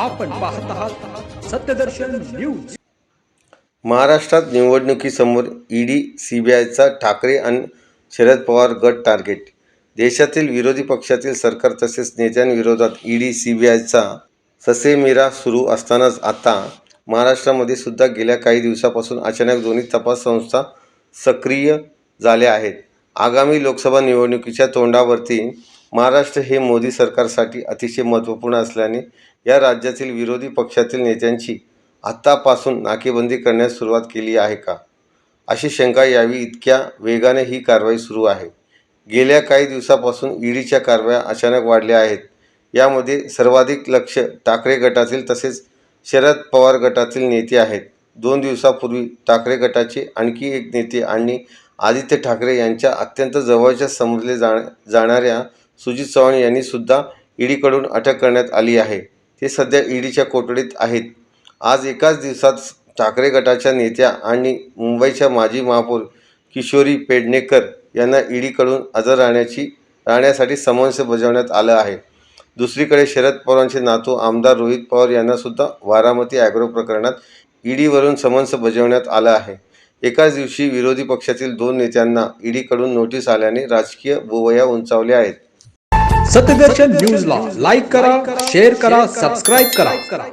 आपण पाहत आहात सत्यदर्शन न्यूज. महाराष्ट्रात निवडणुकीसमोर ईडी सीबीआयचा ठाकरे आणि शरद पवार गट टार्गेट. देशातील विरोधी पक्षातील सरकार तसेच नेत्यांविरोधात ईडी सीबीआयचा ससेमिरा सुरू असतानाच आता महाराष्ट्रामध्ये सुद्धा गेल्या काही दिवसापासून अचानक दोन्ही तपास संस्था सक्रिय झाल्या आहेत. आगामी लोकसभा निवडणुकीच्या तोंडावरती महाराष्ट्र हे मोदी सरकारसाठी अतिशय महत्त्वपूर्ण असल्याने या राज्यातील विरोधी पक्षातील नेत्यांची आत्तापासून नाकेबंदी करण्यास सुरुवात केली आहे का? अशी शंका यावी इतक्या वेगाने ही कारवाई सुरू आहे. गेल्या काही दिवसापासून ईडीच्या कारवाया अचानक वाढल्या आहेत. यामध्ये सर्वाधिक लक्ष ठाकरे गटातील तसेच शरद पवार गटातील नेते आहेत. दोन दिवसापूर्वी ठाकरे गटाचे आणखी एक नेते आणि आदित्य ठाकरे यांच्या अत्यंत जवळच्या समजले जा जाणाऱ्या सुजित चव्हाण यांनी सुद्धा ईडीकडून अटक करण्यात आली आहे. ते सध्या ईडीच्या कोठडीत आहेत. आज एकाच दिवसात ठाकरे गटाच्या नेत्या आणि मुंबईच्या माजी महापौर किशोरी पेडणेकर यांना ईडीकडून हजर राहण्याची राहण्यासाठी समन्स बजावण्यात आलं आहे. दुसरीकडे शरद पवारांचे नातू आमदार रोहित पवार यांनासुद्धा वारामती बारामती ॲग्रो प्रकरणात ईडीवरून समन्स बजावण्यात आलं आहे. एकाच दिवशी विरोधी पक्षातील दोन नेत्यांना ईडीकडून नोटीस आल्याने राजकीय बोवया उंचावल्या आहेत. सत्यदर्शन न्यूजला लाईक करा शेअर करा सबस्क्राईब करा.